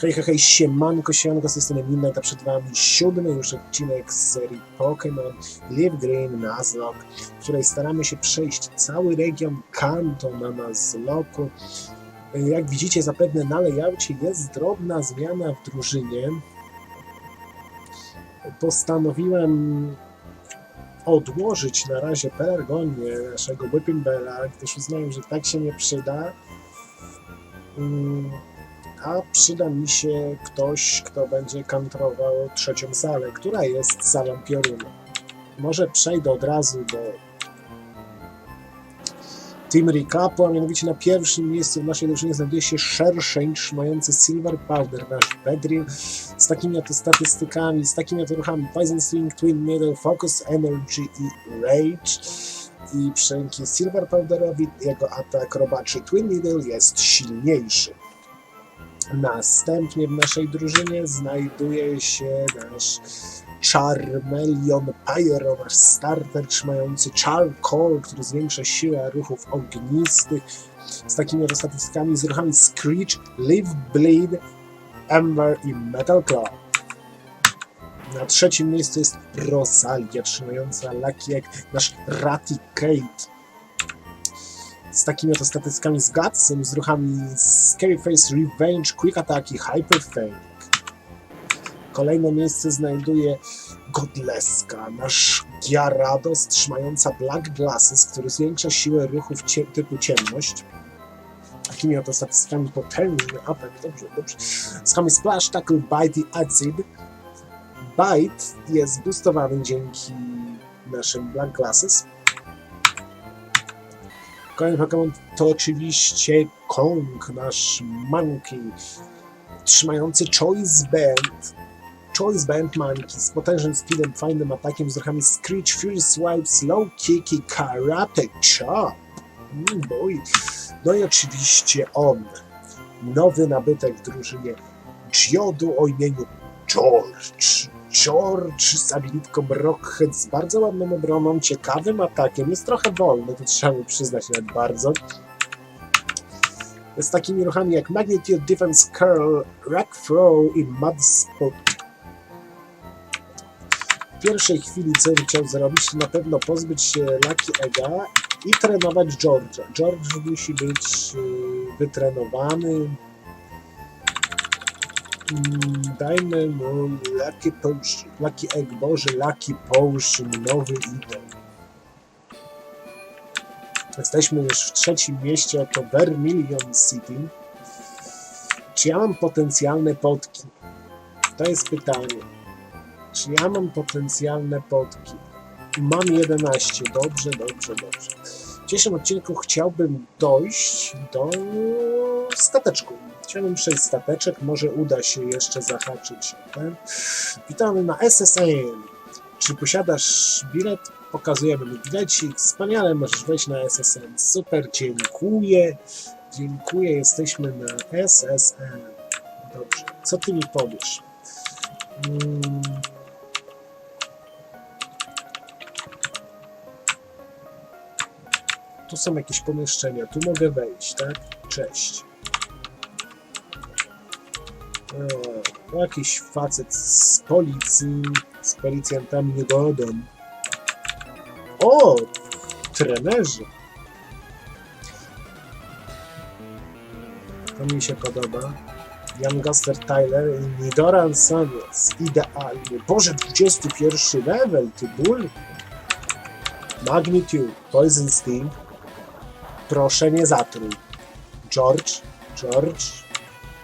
Hej, hej, hej, siemanko, siemanko, z tej strony Midnight, przed Wami siódmy już odcinek z serii Pokémon Live Green Nuzlocke, w której staramy się przejść cały region Kanto na Nuzlocku. Jak widzicie zapewne na layoutie jest drobna zmiana w drużynie. Postanowiłem odłożyć na razie Pelargonię, naszego Whipping Bella, gdyż uznałem, że tak się nie przyda. Mm, a przyda mi się ktoś, kto będzie kantrował trzecią salę, która jest salą piorunu. Może przejdę od razu do Team Recapu, a mianowicie na pierwszym miejscu w naszej drużynie znajduje się Shershange, mający Silver Powder, nasz Bedrill, z takimi oto statystykami, z takimi oto ruchami Poison Swing, Twin Needle, Focus Energy i Rage. I dzięki Silver Powderowi jego atak robaczy Twin Needle jest silniejszy. Następnie w naszej drużynie znajduje się nasz Charmeleon Pyro, starter trzymający Charcoal, który zwiększa siłę ruchów ognistych z takimi oto statystykami, z ruchami Screech, Live Bleed, Ember i Metal Claw. Na trzecim miejscu jest Rosalia, trzymająca Lucky Egg, nasz Raticate z takimi oto statystykami z Gutsem, z ruchami Scary Face, Revenge, Quick Attack i Hyper Fang. Kolejne miejsce znajduje Godleska, nasz Gyarados trzymająca Black Glasses, który zwiększa siłę ruchów cie typu ciemność. Takimi oto statystykami potężny atak, dobrze, dobrze. Ruchami Splash, Tackle, Bite i Acid. Bite jest boostowany dzięki naszym Black Glasses. Kolejny Pokémon to oczywiście Kong, nasz Monkey, trzymający Choice Band. Choice Band Monkey z potężnym speedem, fajnym atakiem, z ruchami Screech, Fury Swipe, Slow Kick i Karate Chop. Mm, boy. No i oczywiście on, nowy nabytek w drużynie Giodu o imieniu George. George z abilitką Rockhead z bardzo ładną obroną, ciekawym atakiem, jest trochę wolny, to trzeba mu przyznać nawet bardzo. Z takimi ruchami jak Magnitude, Defense Curl, Rack Throw i Mud Spot. W pierwszej chwili co chciał zrobić, na pewno pozbyć się Lucky Ega i trenować George'a. George musi być yy, wytrenowany, dajmy mu Lucky Potion, Lucky Egg, Boże, Lucky Potion, nowy idol. Jesteśmy już w trzecim mieście, oto Vermilion City. Czy ja mam potencjalne potki? To jest pytanie. Czy ja mam potencjalne potki? Mam 11. Dobrze, dobrze, dobrze. Dzisiejszym odcinku chciałbym dojść do stateczku. Chciałbym przejść stateczek, może uda się jeszcze zahaczyć o ten. Witamy na SSN. Czy posiadasz bilet? Pokazujemy mi bilecik. Wspaniale, możesz wejść na SSN. Super, dziękuję. Dziękuję, jesteśmy na SSN. Dobrze, co ty mi powiesz? Mm. Tu są jakieś pomieszczenia, tu mogę wejść, tak? Cześć. O, jakiś facet z policji, z policjantami nie godem. O, trenerzy. To mi się podoba. Jan Gaster Tyler i Nidoran Samuels. Idealnie. Boże, 21 level, ty ból. Magnitude, Poison Sting. Proszę nie zatruj. George, George.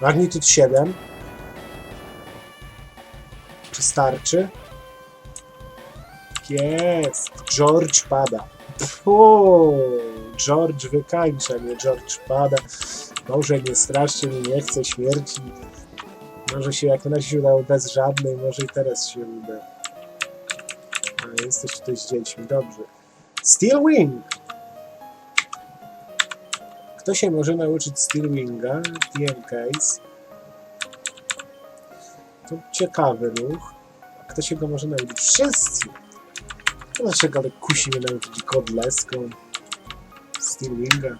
Magnitude 7. Czy starczy? Jest. George pada. Pfu, George wykańcza mnie, George pada. Może nie strasznie mi nie chce śmierci. Może się jak na razie się udało bez żadnej, może i teraz się uda. A jesteś tutaj z dziećmi, dobrze. Steel Wing! Kto się może nauczyć Steel Winga? TM Case. To ciekawy ruch. A kto się go może nauczyć? Wszyscy! Dlaczego ale kusi mnie nauczyć kodleską? Steel Winga.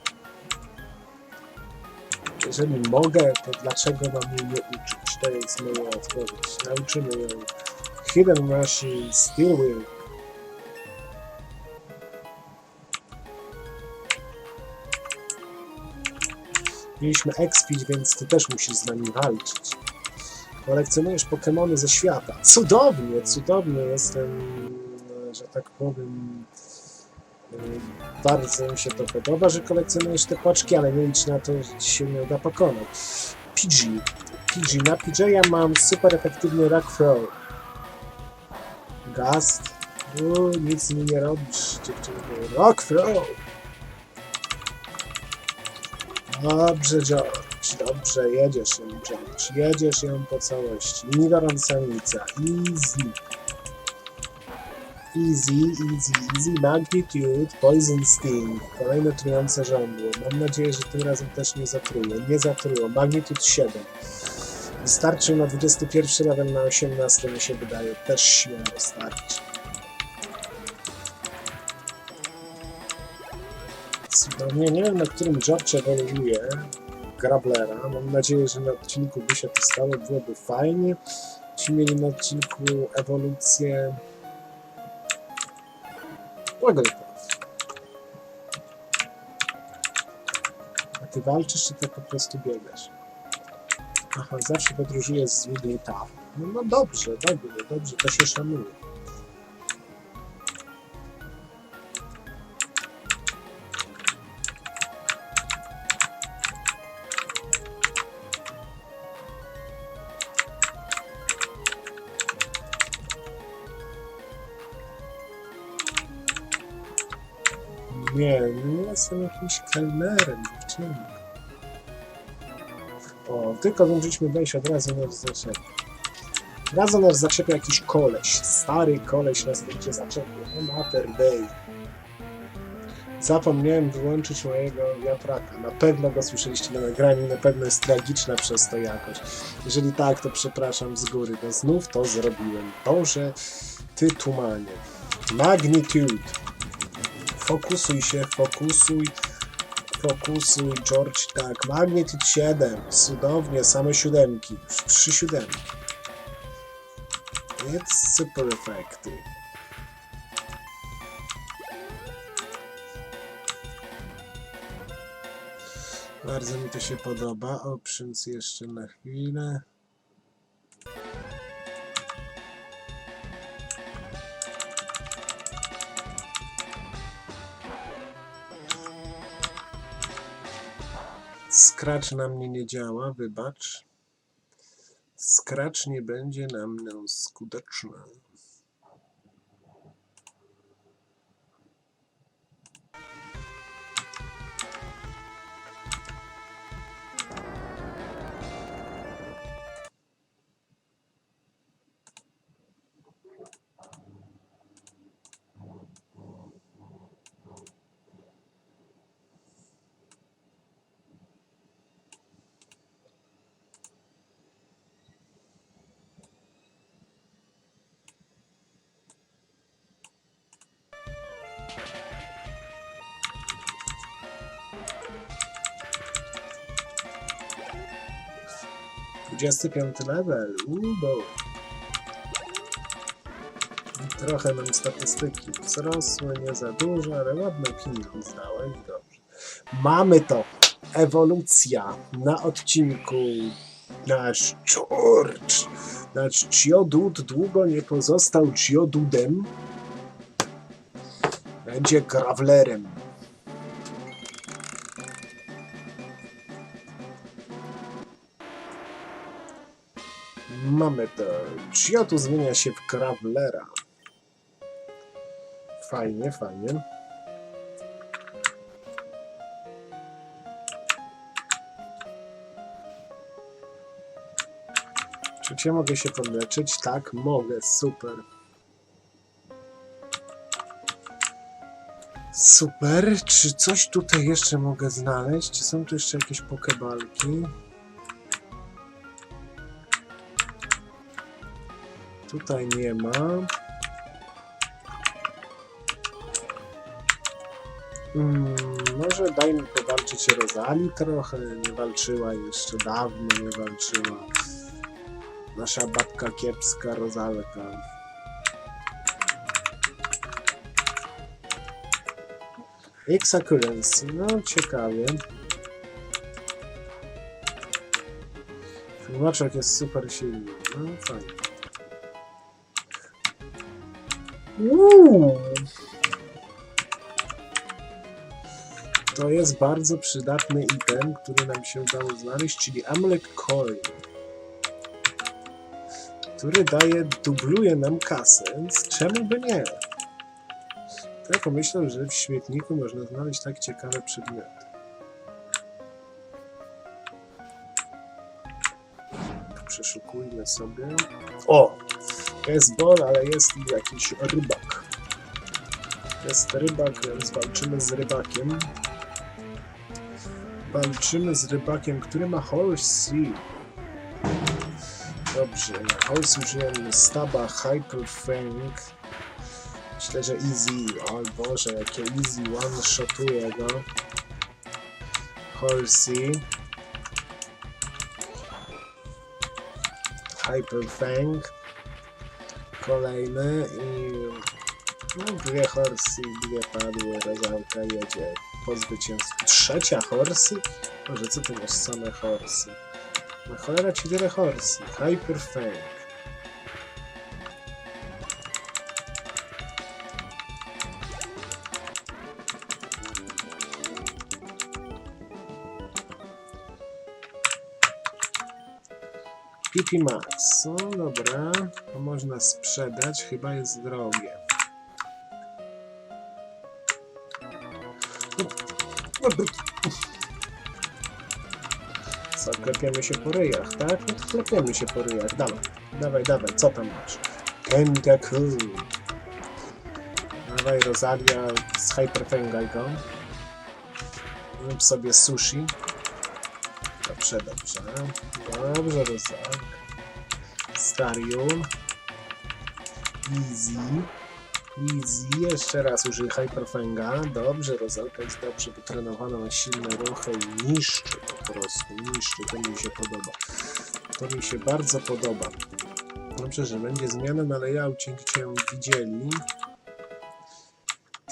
Jeżeli mogę, to dlaczego mam jej nie uczyć? to jest moja odpowiedź. Nauczymy ją. Hidden Machine Steel Mieliśmy expić, więc ty też musisz z nami walczyć. Kolekcjonujesz Pokemony ze świata. Cudownie, cudownie jestem, że tak powiem. e, Bardzo mi się to podoba, że kolekcjonujesz te paczki, ale nie licz na to, że ci się nie uda pokonać. PG. PG. Na PG ja mam super efektywny Rock Throw. Gast. U, nic mi nie robisz, dziewczyny. Rock Throw. Dobrze, George, dobrze, jedziesz ją, George, jedziesz ją po całości. Linii gorącanica, easy. Easy, easy, easy, magnitude, poison sting, kolejne trujące żądło. Mam nadzieję, że tym razem też nie zatruło. Nie zatruło, magnitude 7. Wystarczył na 21 level, na 18 mi się wydaje, też śmiało starczy. Cudownie, nie wiem na którym George ewoluuje Grablera. Mam nadzieję, że na odcinku by się to stało, byłoby fajnie. Ci mieli na odcinku ewolucję. Łago A ty walczysz, czy tak po prostu biegasz? Aha, zawsze podróżuję z Wigglytuff. No, no dobrze, dobrze, dobrze, to się szanuje. Nie, nie jestem jakimś kelnerem, dziewczyny. O, tylko zdążyliśmy wejść od razu nas zaczepia. Razu nas zaczepia jakiś koleś. Stary koleś nas będzie zaczepił. No mater day. Zapomniałem wyłączyć mojego wiatraka. Na pewno go słyszeliście na nagraniu, na pewno jest tragiczna przez to jakość. Jeżeli tak, to przepraszam z góry, bo znów to zrobiłem. Boże, ty tumanie. Magnitude. Fokusuj się, fokusuj. Fokusuj, George, tak. Magnitude 7. Cudownie, same siódemki. Trzy siódemki. It's super effective. Bardzo mi to się podoba. Options jeszcze na chwilę. Scratch na mnie nie działa, wybacz. Scratch nie będzie na mnie skuteczny. Dwudziesty piąty level. Ubo. Trochę nam statystyki wzrosły, nie za dużo, ale ładny pieniądz dałeś, dobrze. Mamy to. Ewolucja na odcinku. Nasz George, nasz Geodud długo nie pozostał Geodudem. Będzie Gravlerem. Mamy to. Giodu zmienia się w Gravlera. Fajnie, fajnie. Czy cię mogę się podleczyć? Tak, mogę. Super. Super. Czy coś tutaj jeszcze mogę znaleźć? Czy są tu jeszcze jakieś pokebalki? Tutaj nie ma. Mm, może dajmy powalczyć Rozali trochę. Nie walczyła jeszcze dawno, nie walczyła. Nasza babka kiepska rozalka. X-Accuracy, no ciekawie. Tłumaczek jest super silny, no fajnie. To jest bardzo przydatny item, który nam się udało znaleźć, czyli Amulet Coin, który daje, dubluje nam kasę, więc czemu by nie? Ja pomyślał, że w śmietniku można znaleźć tak ciekawe przedmioty. Przeszukujmy sobie. O! Jest bol, ale jest jakiś rybak. Jest rybak, więc walczymy z rybakiem. Walczymy z rybakiem, który ma Horse Sea. Dobrze, na Horse użyjemy staba Hyper Fang. Myślę, że easy. O Boże, jakie easy one shotuje go. Horsey. Hyper Fang. Kolejny i no, dwie horsy, dwie padły, rozałka jedzie po zwycięstwie. Trzecia horsy? Boże, co ty masz same horsy? No cholera ci tyle horsy. Hyper Fang. PP Max. No dobra, to można sprzedać, chyba jest drogie. Co, klepiemy się po ryjach, tak? No to klepiemy się po ryjach, dawaj, dawaj, dawaj, co tam masz? Kengaku. Dawaj, Rosalia, z Hyperfangaj go. Zrób sobie sushi. Dobrze, dobrze. Dobrze, Rosak. Starium. Easy. Easy. Jeszcze raz użyj Hyperfanga. Dobrze, Rosalka jest dobrze wytrenowana na silne ruchy i niszczy po prostu. Niszczy. To mi się podoba. To mi się bardzo podoba. Dobrze, że będzie zmiana na layoutie, gdzie widzieli.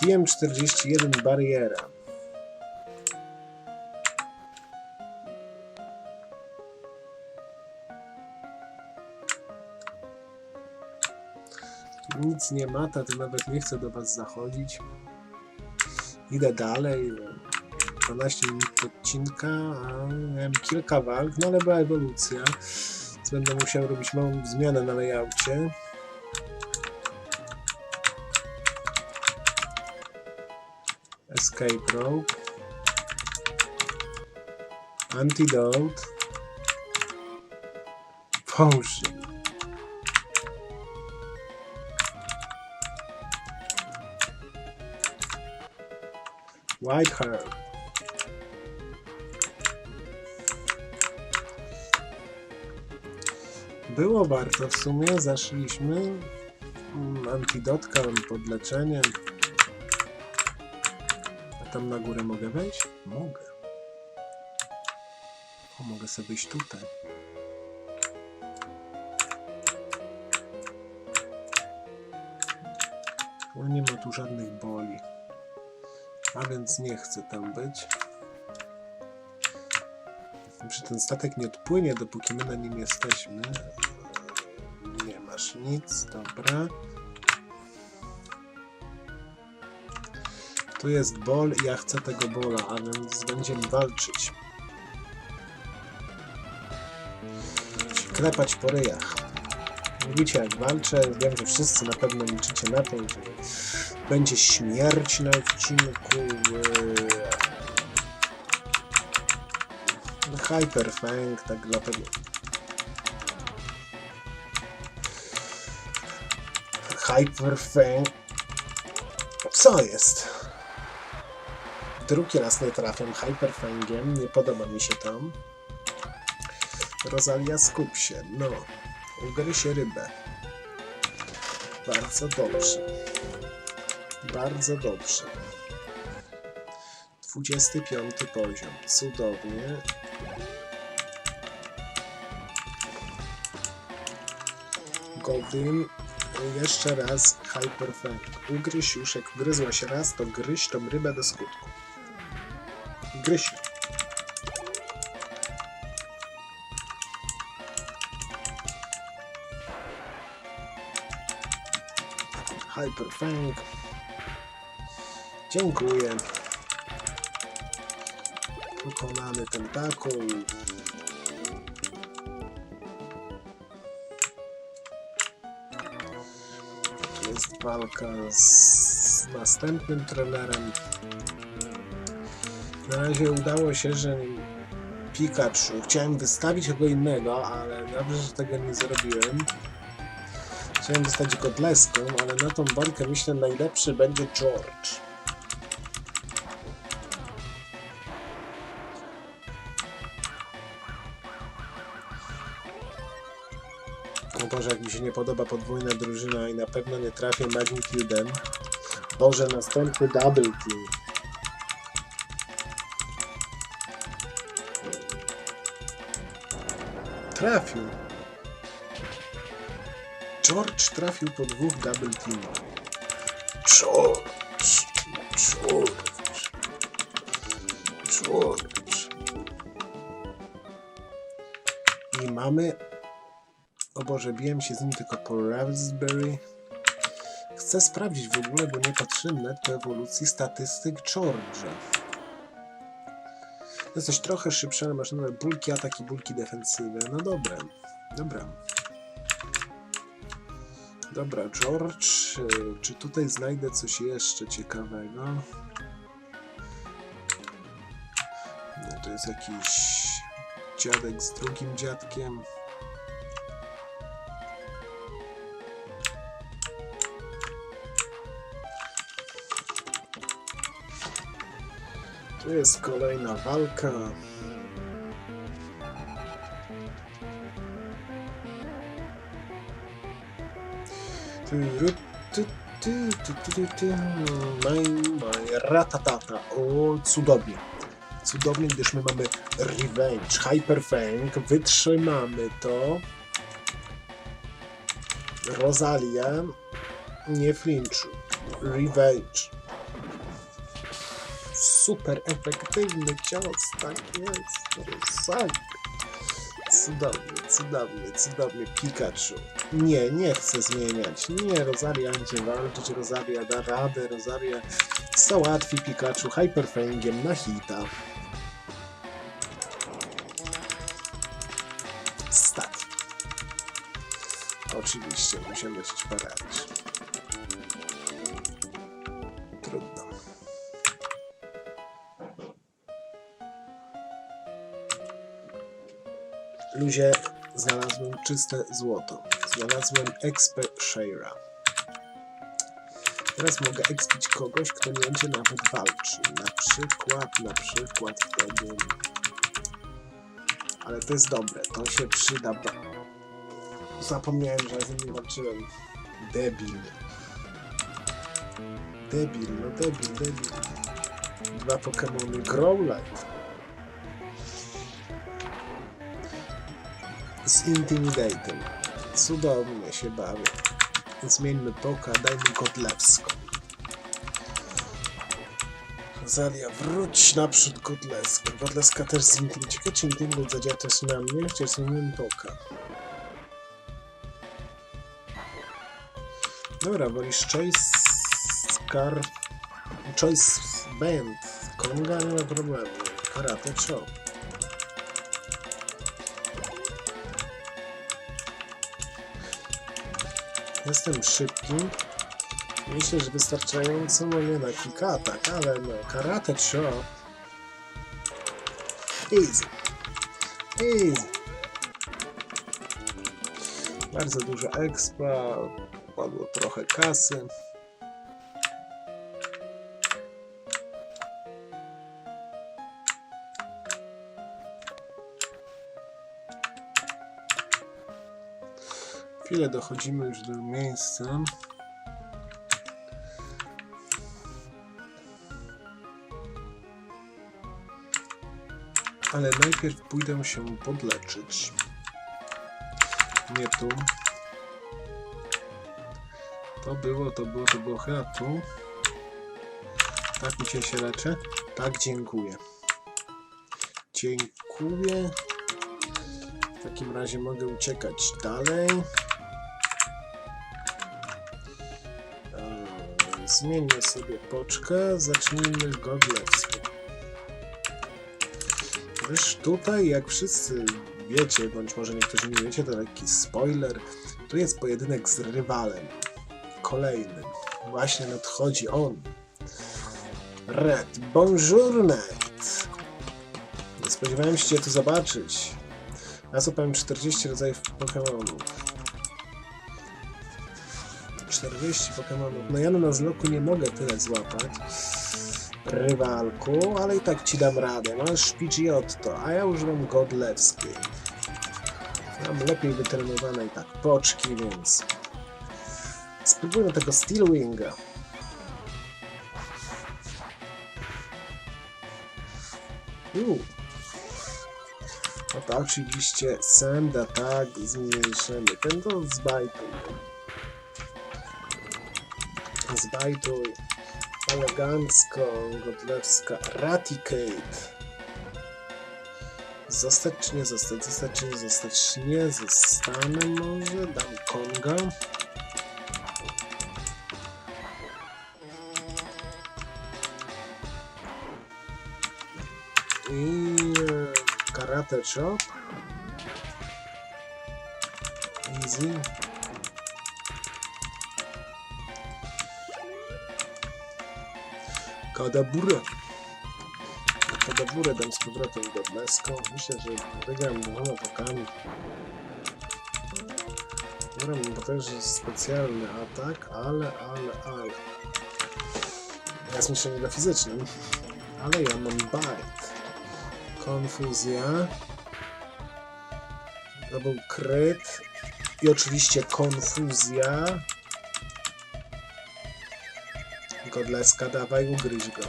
TM41 bariera. Nic nie ma, to nawet nie chcę do Was zachodzić. Idę dalej. 12 minut odcinka, a miałem kilka walk, no ale była ewolucja. Więc będę musiał robić małą zmianę na layoutie. Escape rope. Antidote. Potion. White herb. Było warto w sumie, zaszliśmy. Mm, Antidotka, pod leczeniem. A tam na górę mogę wejść? Mogę. O, mogę sobie iść tutaj. No nie ma tu żadnych boli. A więc nie chcę tam być. Czy ten statek nie odpłynie, dopóki my na nim jesteśmy? Nie masz nic, dobra. Tu jest bol i ja chcę tego bola, a więc będziemy walczyć. Klepać po ryjach. Widzicie jak walczę, wiem, że wszyscy na pewno liczycie na to, że będzie śmierć na odcinku. Eee, Hyperfang, tak dlatego. Hyperfang. Co jest? Drugi raz nie trafiam Hyperfangiem, nie podoba mi się tam. Rosalia skup się, no. Ugryź rybę. Bardzo dobrze. Bardzo dobrze. 25 poziom. Cudownie. Godin. Jeszcze raz Hyperfang. Ugryź już, jak gryzłaś raz, to gryź tą rybę do skutku. Gryź. Hyperfang. Dziękuję. Pokonany tentakuł. Tu jest walka z następnym trenerem. Na razie udało się, że Pikachu. Chciałem wystawić kogo innego, ale dobrze, że tego nie zrobiłem. Chciałem dostać Godleską, ale na tą walkę myślę najlepszy będzie George. O Boże, jak mi się nie podoba podwójna drużyna i na pewno nie trafię Magnitudem. Boże, następny double team. Trafił. George trafił po dwóch double teamach. George, George, George. I mamy... O Boże, biłem się z nim tylko po Raspberry. Chcę sprawdzić w ogóle, bo nie patrzyłem po ewolucji statystyk George'a. To jest coś trochę szybsze, ale masz nadal bulki ataki, bulki defensywy. No dobra, dobra. Dobra, George, y, czy tutaj znajdę coś jeszcze ciekawego? No, to jest jakiś dziadek z drugim dziadkiem. Tu jest kolejna walka. Ratatata. O, cudownie. Cudownie, gdyż my mamy Revenge, Hyperfang, wytrzymamy to. Rosalia, nie flinczu. Revenge. Super efektywny cios, tak jest. Rosalia. Cudownie, cudownie, cudownie. Pikachu. Nie, nie chcę zmieniać. Nie, Rosaria będzie walczyć, Rosaria da radę, Rosaria załatwi Pikachu Hyperfangiem na hita. Stat. Oczywiście, musimy się poradzić. Ludzie, znalazłem czyste złoto. Znalazłem expę Shaira. Teraz mogę expić kogoś, kto nie będzie nawet walczył. Na przykład, na przykład wtedy... Ale to jest dobre, to się przyda. Zapomniałem, że z nim walczyłem. Debil. Debil, no debil, debil. Dwa Pokémony Growlite. Z Intimidatem. Cudownie się bawię. Zmieńmy poka, dajmy Kotlewską. Zalia, wróć naprzód Kotleska. Kotleska też z Intimidate. Ciekawe, czy Intimidate zadziała też na mnie, czy zmienimy poka. Dobra, wolisz Choice Scar... Choice Band. Konga nie ma problemu. Karate Chop. Jestem szybki. Myślę, że wystarczająco, no nie na kilka atak, ale no, karate chop. Easy. Easy. Bardzo dużo expa, padło trochę kasy. Chwilę dochodzimy już do miejsca. Ale najpierw pójdę się podleczyć. Nie tu. To było, to było, to było chyba tu. Tak mi się leczę? Tak, dziękuję. Dziękuję. W takim razie mogę uciekać dalej. Zmienię sobie poczkę. Zacznijmy Godlewską. Gdyż tutaj, jak wszyscy wiecie, bądź może niektórzy nie wiecie, to lekki spoiler. Tu jest pojedynek z rywalem. Kolejnym. Właśnie nadchodzi on. Red, bonjour. Nie spodziewałem się cię tu zobaczyć. Ja złapałem 40 rodzajów Pokémonów. 40 Pokémonów. No ja na zloku nie mogę tyle złapać. Rywalku, ale i tak ci dam radę. Masz Pidgeotto, a ja używam Godlewskiej. Mam lepiej wytrenowane i tak poczki, więc... Spróbujmy tego Steelwinga. Uuu. No to oczywiście send attack zmniejszymy. Ten to zbajtuj. Zbajtuj. Elegancko, Godlewska. Raticate. Zostać czy nie zostać? Zostać czy nie zostać? Nie zostanę może. Dam Konga. I Karate Chop. Easy. Kadabura. Kadaburę dam z powrotem do Blesko. Myślę, że wygram dwoma pokami. Dobra, mam potężny specjalny atak, ale, ale, ale. Ja jest myślę na fizycznym. Ale ja mam bite. Konfuzja. To był kryt. I oczywiście konfuzja. Godleska, dawaj, ugryź go.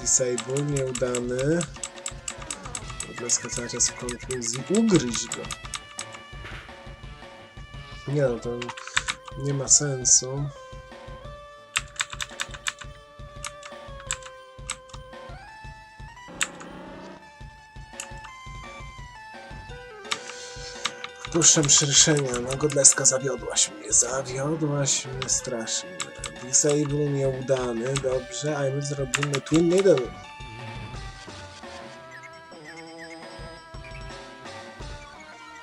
Disable, nieudany. Godleska cały czas w konfuzji. Ugryź go. Nie no, to nie ma sensu. Puszczam szerszenia, no Godleska zawiodłaś mnie, zawiodłaś mnie strasznie. Disable nieudany, dobrze, a my zrobimy Twin Needle.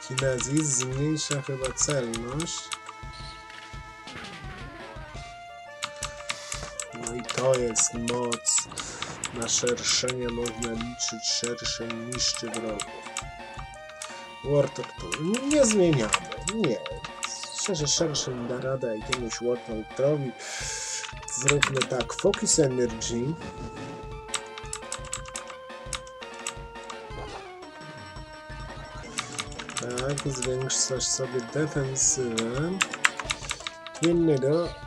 Kinezis zmniejsza chyba celność. No i to jest moc. Na szerszenie można liczyć, szerszeń niszczy wrogów. Wartor to nie zmieniamy, nie. Szczerze, szerszym da radę jakiemuś Wartortowi. Zróbmy tak, Focus Energy. Tak, zwiększasz sobie defensywę. Innego.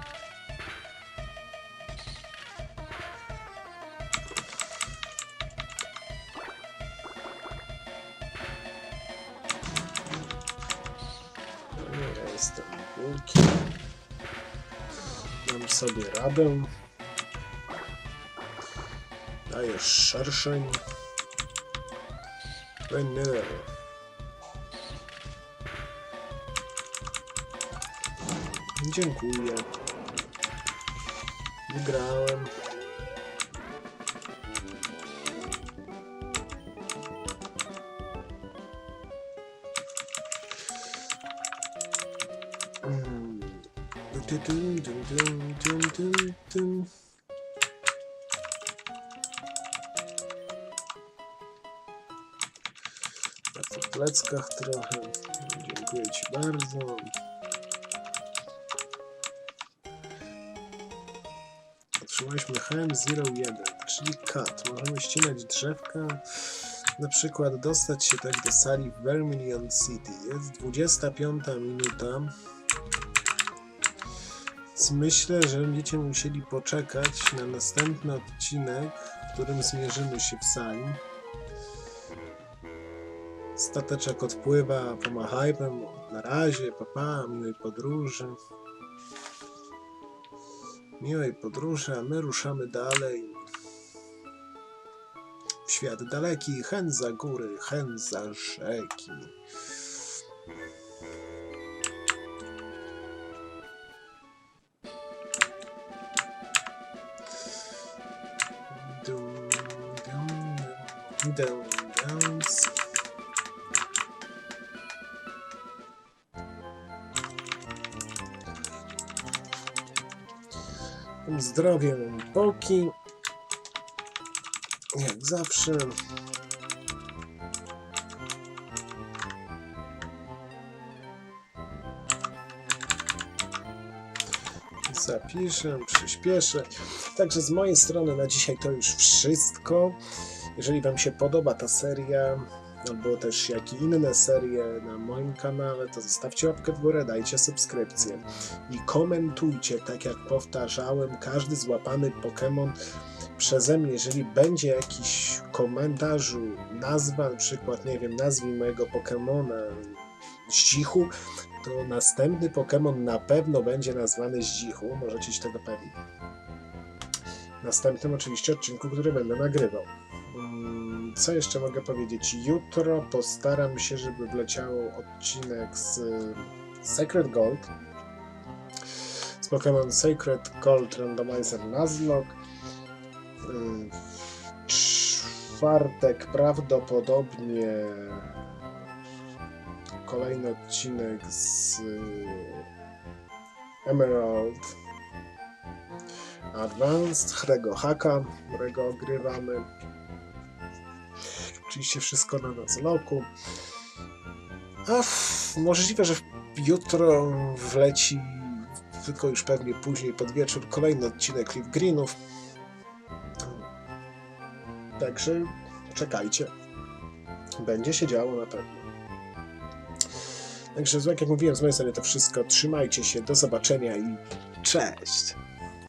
Radę. Dajesz szerszeń. Vanilla. Dziękuję. Wygrałem. Na tych pleckach trochę. Dziękuję Ci bardzo. Otrzymaliśmy HM01, czyli cut. Możemy ścinać drzewka. Na przykład dostać się tak do sali w Vermilion City. Jest 25 minuta. Więc myślę, że będziecie musieli poczekać na następny odcinek, w którym zmierzymy się w sali. Stateczek odpływa, pomachajmy mu. Na razie, papa, miłej podróży. Miłej podróży, a my ruszamy dalej. W świat daleki, hen za góry, hen za rzeki. Zdrowie mam boki. Jak zawsze. Zapiszę, przyspieszę. Także z mojej strony na dzisiaj to już wszystko. Jeżeli Wam się podoba ta seria, albo też jak i inne serie na moim kanale, to zostawcie łapkę w górę, dajcie subskrypcję i komentujcie, tak jak powtarzałem, każdy złapany Pokémon przeze mnie, jeżeli będzie jakiś komentarzu, nazwa, na przykład, nie wiem, nazwij mojego Pokemona Zdzichu, to następny Pokémon na pewno będzie nazwany Zdzichu, możecie się tego pewni. Następnym oczywiście odcinku, który będę nagrywał. Co jeszcze mogę powiedzieć? Jutro postaram się, żeby wleciało odcinek z y, Sacred Gold. Z Pokémon Sacred Gold Randomizer Nuzlocke. Y, W czwartek prawdopodobnie kolejny odcinek z y, Emerald Advanced, Hrego Haka, którego ogrywamy. Oczywiście wszystko na Nuzlocku. A możliwe, że jutro wleci, tylko już pewnie później pod wieczór, kolejny odcinek Cliff Greenów. Także czekajcie. Będzie się działo na pewno. Także, jak mówiłem, z mojej strony to wszystko. Trzymajcie się, do zobaczenia i cześć!